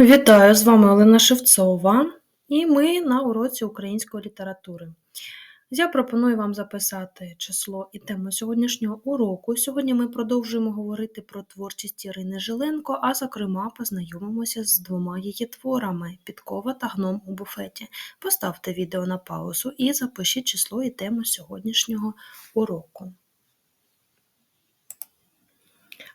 Вітаю, з вами Олена Шевцова, і ми на уроці української літератури. Я пропоную вам записати число і тему сьогоднішнього уроку. Сьогодні ми продовжуємо говорити про творчість Ірини Жиленко, а зокрема, познайомимося з двома її творами Підкова та гном у буфеті. Поставте відео на паузу і запишіть число і тему сьогоднішнього уроку.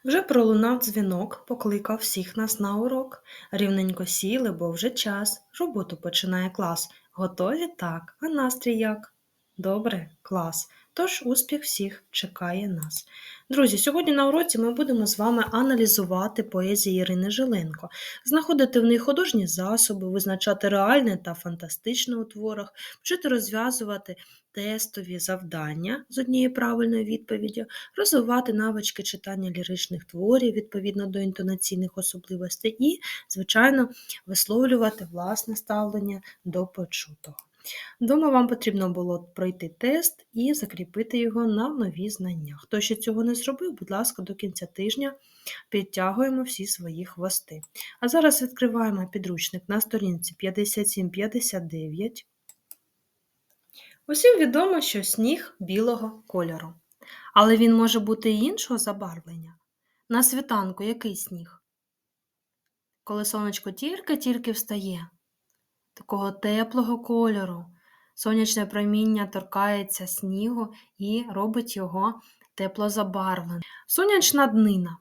Вже пролунав дзвінок, покликав всіх нас на урок. Рівненько сіли, бо вже час. Роботу починає клас. Готові так, а настрій як? Добре, клас. Тож успіх всіх чекає нас. Друзі, сьогодні на уроці ми будемо з вами аналізувати поезії Ірини Жиленко, знаходити в них художні засоби, визначати реальне та фантастичне у творах, вчити розв'язувати тестові завдання з однією правильною відповіддю, розвивати навички читання ліричних творів відповідно до інтонаційних особливостей і, звичайно, висловлювати власне ставлення до почутого. Дома вам потрібно було пройти тест і закріпити його на нові знання. Хто ще цього не зробив, будь ласка, до кінця тижня підтягуємо всі свої хвости. А зараз відкриваємо підручник на сторінці 57-59. Усім відомо, що сніг білого кольору. Але він може бути і іншого забарвлення. На світанку який сніг? Коли сонечко тільки-тільки встає, такого теплого кольору, сонячне проміння торкається снігу і робить його теплозабарвленим. Сонячна днина.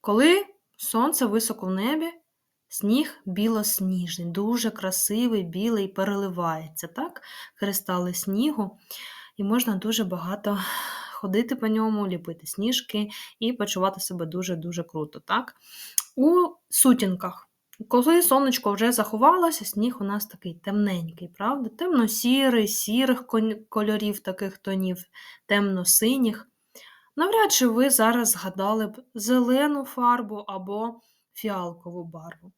Коли сонце високо в небі, Сніг білосніжний, дуже красивий, білий, переливається, так? Кристали снігу, і можна дуже багато ходити по ньому, ліпити сніжки і почувати себе дуже-дуже круто. так? У сутінках. Коли сонечко вже заховалося, сніг у нас такий темненький, правда? Темно-сірий, сірих кольорів, таких тонів, темно-синіх. Навряд чи ви зараз згадали б зелену фарбу або фіалкову барву.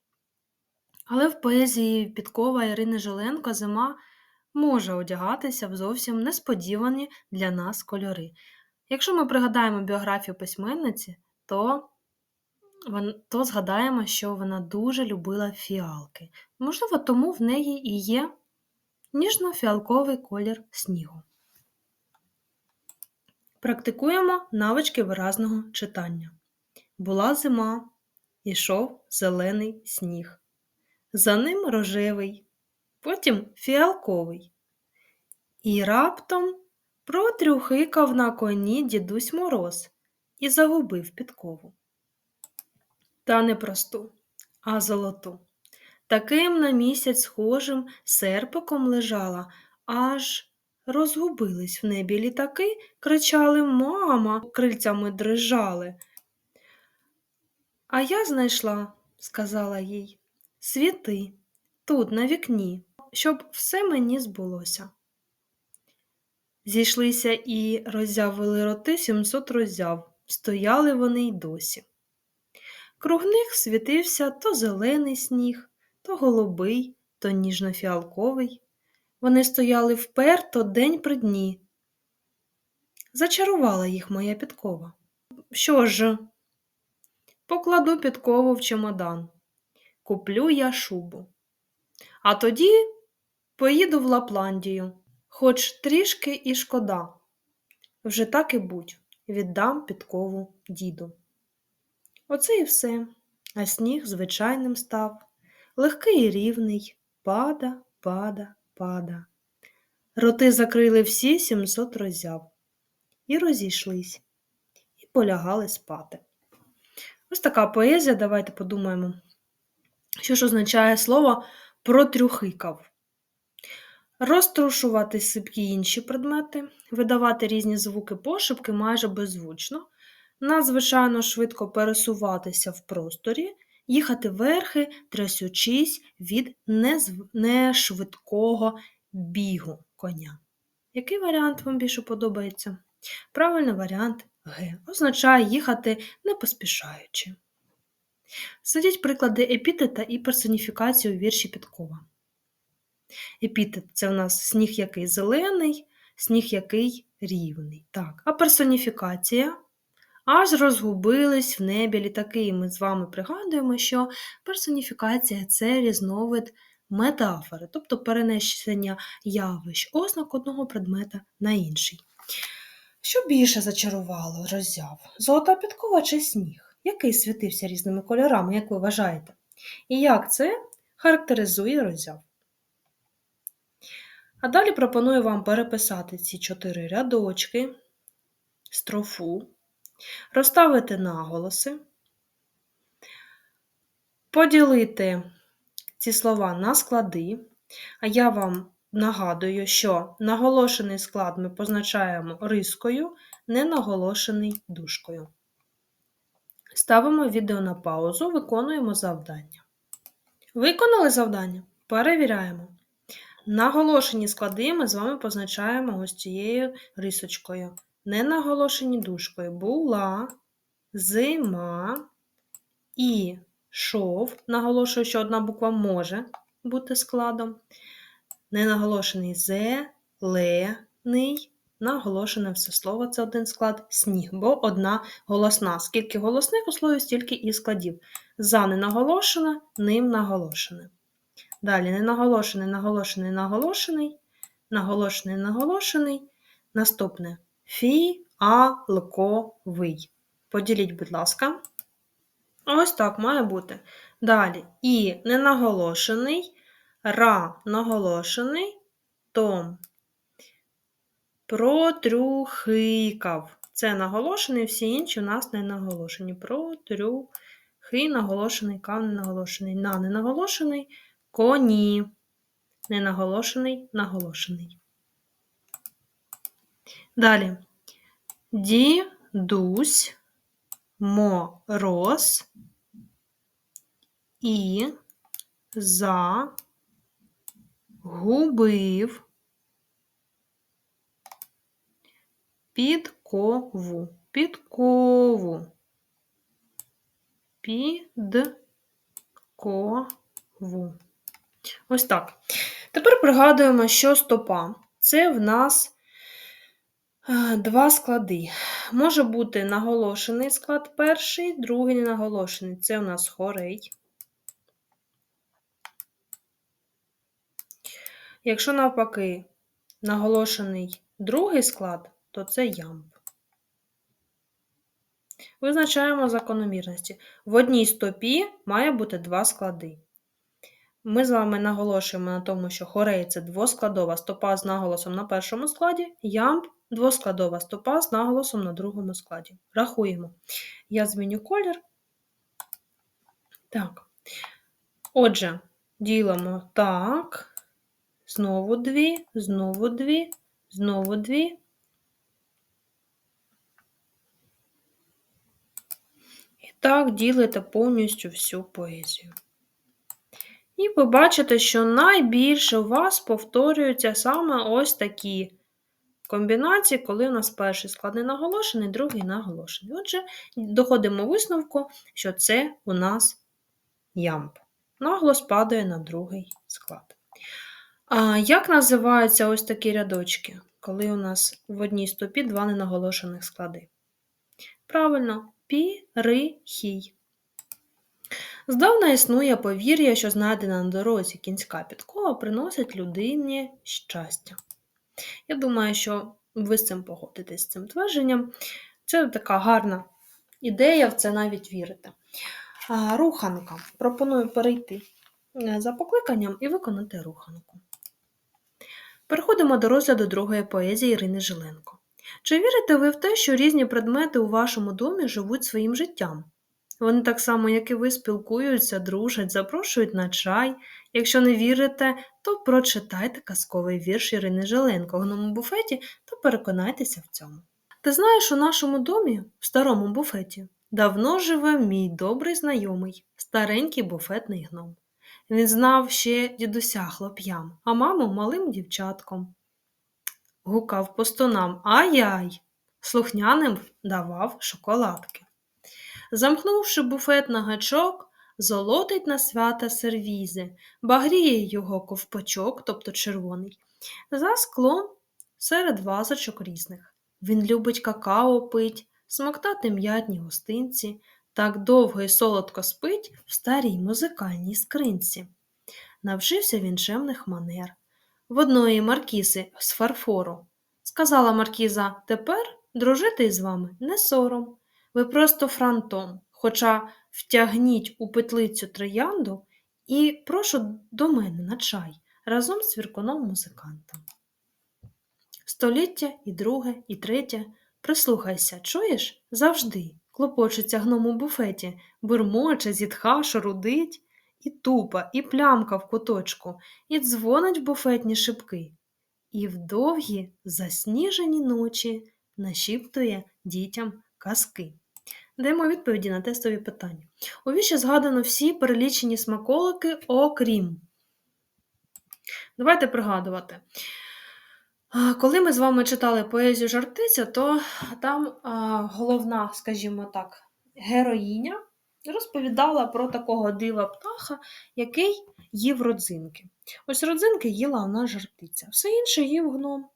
Але в поезії Підкова Ірини Жиленко зима може одягатися в зовсім несподівані для нас кольори. Якщо ми пригадаємо біографію письменниці, то то згадаємо, що вона дуже любила фіалки. Можливо, тому в неї і є ніжно-фіалковий колір снігу. Практикуємо навички виразного читання. Була зима, ішов зелений сніг за ним рожевий, потім фіалковий. І раптом протрюхикав на коні дідусь мороз і загубив підкову. Та не просту, а золоту. Таким на місяць схожим серпиком лежала, аж розгубились в небі літаки, кричали Мама, крильцями дрижали. А я знайшла, сказала їй, світи тут, на вікні, щоб все мені збулося. Зійшлися і роззявили роти сімсот роззяв, стояли вони й досі. Круг них світився то зелений сніг, то голубий, то ніжно-фіалковий. Вони стояли вперто день при дні. Зачарувала їх моя підкова. Що ж, покладу підкову в чемодан куплю я шубу. А тоді поїду в Лапландію, хоч трішки і шкода. Вже так і будь, віддам підкову діду. Оце і все, а сніг звичайним став, легкий і рівний, пада, пада, пада. Роти закрили всі сімсот роззяв і розійшлись, і полягали спати. Ось така поезія, давайте подумаємо. Що ж означає слово протрюхикав? Розтрушувати сипкі інші предмети, видавати різні звуки пошепки майже беззвучно, надзвичайно швидко пересуватися в просторі, їхати верхи, трясючись від нешвидкого бігу коня. Який варіант вам більше подобається? Правильний варіант Г. Означає їхати не поспішаючи. Сидять приклади епітета і персоніфікації у вірші Підкова. Епітет це у нас сніг який зелений, сніг який рівний. Так. А персоніфікація аж розгубились в небі літаки. І ми з вами пригадуємо, що персоніфікація це різновид метафори, тобто перенесення явищ, ознак одного предмета на інший. Що більше зачарувало роззяв? Золота підкова чи сніг? Який світився різними кольорами, як ви вважаєте? І як це характеризує роззяв? А далі пропоную вам переписати ці чотири рядочки, строфу, розставити наголоси, поділити ці слова на склади. А я вам нагадую, що наголошений склад ми позначаємо рискою, ненаголошений дужкою. Ставимо відео на паузу, виконуємо завдання. Виконали завдання? Перевіряємо. Наголошені склади ми з вами позначаємо ось цією рисочкою. Ненаголошені дужкою. Була, зима і шов. Наголошую, що одна буква може бути складом. Ненаголошений зелений. Наголошене все слово це один склад сніг, бо одна голосна. Скільки голосних у слові, стільки і складів. За не наголошене, ним наголошене. Далі ненаголошений, наголошений, наголошений, наголошений, наголошений. Наступне фіалковий. Поділіть, будь ласка. Ось так має бути. Далі і ненаголошений, ра наголошений, том. Протрюхикав. Це наголошений, всі інші у нас не наголошені. Протрюхи наголошений, кав не наголошений, на не наголошений, коні. Ненаголошений, наголошений. Далі. Дідусь, мороз і загубив підкову. Підкову. Підкову. Ось так. Тепер пригадуємо, що стопа це в нас два склади. Може бути наголошений склад перший, другий не наголошений. Це у нас хорей. Якщо навпаки наголошений другий склад, то це ямб. Визначаємо закономірності. В одній стопі має бути два склади. Ми з вами наголошуємо на тому, що хорей це двоскладова стопа з наголосом на першому складі, ямб двоскладова стопа з наголосом на другому складі. Рахуємо. Я зміню колір. Так. Отже, ділимо так. Знову дві, знову дві, знову дві. І так ділите повністю всю поезію. І ви бачите, що найбільше у вас повторюються саме ось такі комбінації, коли у нас перший склад не наголошений, другий наголошений. Отже, доходимо висновку, що це у нас ямб. Наголос падає на другий склад. А як називаються ось такі рядочки, коли у нас в одній стопі два ненаголошених склади? Правильно, пі-ри-хій. Здавна існує повір'я, що знайдена на дорозі кінська підкова приносить людині щастя. Я думаю, що ви з цим погодитесь з цим твердженням. Це така гарна ідея, в це навіть вірите. Руханка. Пропоную перейти е, за покликанням і виконати руханку. Переходимо до розгляду другої поезії Ірини Жиленко. Чи вірите ви в те, що різні предмети у вашому домі живуть своїм життям? Вони так само, як і ви, спілкуються, дружать, запрошують на чай. Якщо не вірите, то прочитайте казковий вірш Ірини Жиленко в гному буфеті та переконайтеся в цьому. Ти знаєш, у нашому домі, в старому буфеті, давно живе мій добрий знайомий, старенький буфетний гном. Він знав ще дідуся хлоп'ям, а маму малим дівчатком. Гукав по стонам Ай-яй! Слухняним давав шоколадки. Замкнувши буфет на гачок, золотить на свята сервізи, багріє його ковпачок, тобто червоний, за склом серед вазочок різних. Він любить какао пить, смоктати м'ятні гостинці, так довго і солодко спить в старій музикальній скринці. Навчився він чемних манер. В одної маркізи з фарфору. Сказала маркіза, тепер дружити із вами не сором. Ви просто франтом, хоча втягніть у петлицю троянду і прошу до мене на чай разом з вірконом музикантом. Століття і друге, і третє. Прислухайся, чуєш? Завжди. Клопочеться гном у буфеті, бурмоче, зітха, шарудить, і тупа, і плямка в куточку, і дзвонить в буфетні шибки. І в довгі засніжені ночі нашіптує дітям казки. Даємо відповіді на тестові питання. У віші згадано всі перелічені смаколики, окрім. Давайте пригадувати. Коли ми з вами читали поезію Жартиця, то там головна, скажімо так, героїня розповідала про такого дива птаха, який їв родзинки. Ось родзинки їла вона жартиця, все інше їв гном.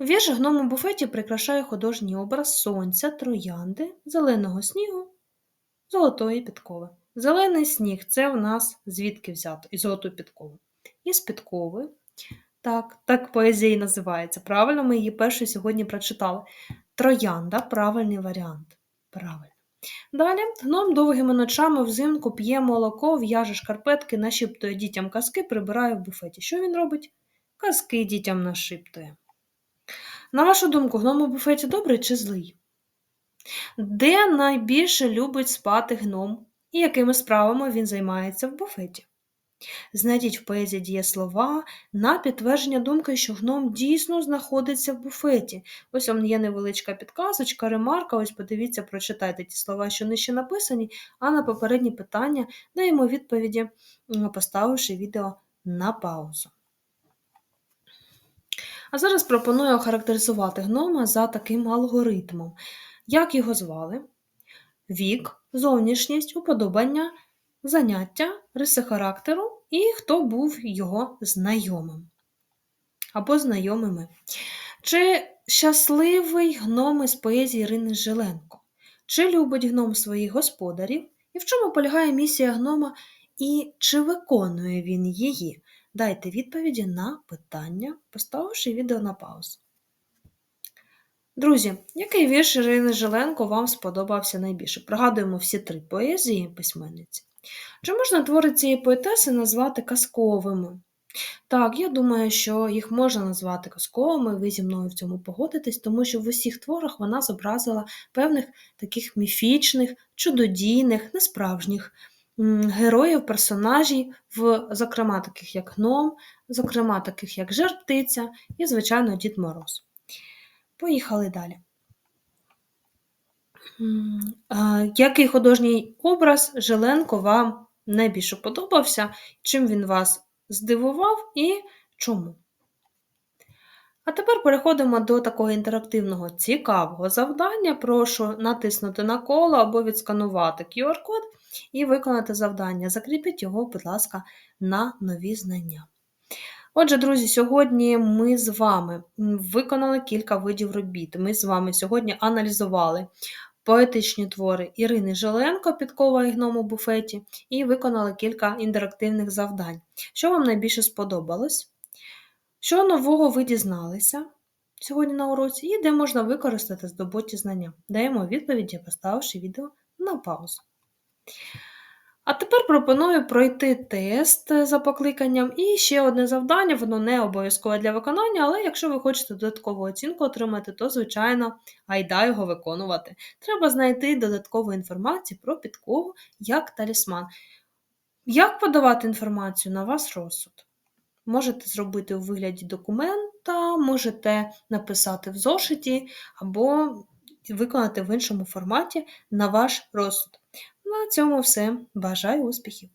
Вірш гном у буфеті прикрашає художній образ сонця, троянди, зеленого снігу, золотої підкови. Зелений сніг це в нас звідки взято, і золоту підкову. Із підкови. Так, так поезія і називається. Правильно, ми її першу сьогодні прочитали. Троянда правильний варіант. Правильно. Далі гном довгими ночами взимку п'є молоко, в'яже шкарпетки, нашіптує дітям казки, прибирає в буфеті. Що він робить? Казки дітям нашіптує. На вашу думку, гном у буфеті добрий чи злий? Де найбільше любить спати гном і якими справами він займається в буфеті? Знайдіть в поезії дієслова на підтвердження думки, що гном дійсно знаходиться в буфеті. Ось вам є невеличка підказочка, ремарка. Ось подивіться, прочитайте ті слова, що нижче написані, а на попередні питання даємо відповіді, поставивши відео на паузу. А зараз пропоную охарактеризувати гнома за таким алгоритмом. Як його звали? Вік, зовнішність, уподобання, заняття, риси характеру і хто був його знайомим або знайомими. Чи щасливий гном із поезії Ірини Жиленко? Чи любить гном своїх господарів? І в чому полягає місія гнома, і чи виконує він її? Дайте відповіді на питання, поставивши відео на паузу. Друзі, який вірш Ірини Жиленко вам сподобався найбільше? Пригадуємо всі три поезії письменниці. Чи можна твори цієї поетеси назвати казковими? Так, я думаю, що їх можна назвати казковими, ви зі мною в цьому погодитесь, тому що в усіх творах вона зобразила певних таких міфічних, чудодійних, несправжніх героїв, персонажів, зокрема, таких як гном, зокрема, таких як Жертиця і, звичайно, Дід Мороз. Поїхали далі. Який художній образ Жиленко вам найбільше подобався? Чим він вас здивував і чому? А тепер переходимо до такого інтерактивного цікавого завдання. Прошу натиснути на коло або відсканувати QR-код і виконати завдання. Закріпіть його, будь ласка, на нові знання. Отже, друзі, сьогодні ми з вами виконали кілька видів робіт. Ми з вами сьогодні аналізували поетичні твори Ірини Жиленко Підкова і гном у буфеті, і виконали кілька інтерактивних завдань. Що вам найбільше сподобалось? Що нового ви дізналися сьогодні на уроці, і де можна використати здобуті знання? Даємо відповіді, поставивши відео на паузу. А тепер пропоную пройти тест за покликанням і ще одне завдання, воно не обов'язкове для виконання, але якщо ви хочете додаткову оцінку отримати, то, звичайно, айда його виконувати. Треба знайти додаткову інформацію про підкову як талісман. Як подавати інформацію на вас розсуд? Можете зробити у вигляді документа, можете написати в зошиті або виконати в іншому форматі на ваш розсуд. На цьому все. Бажаю успіхів!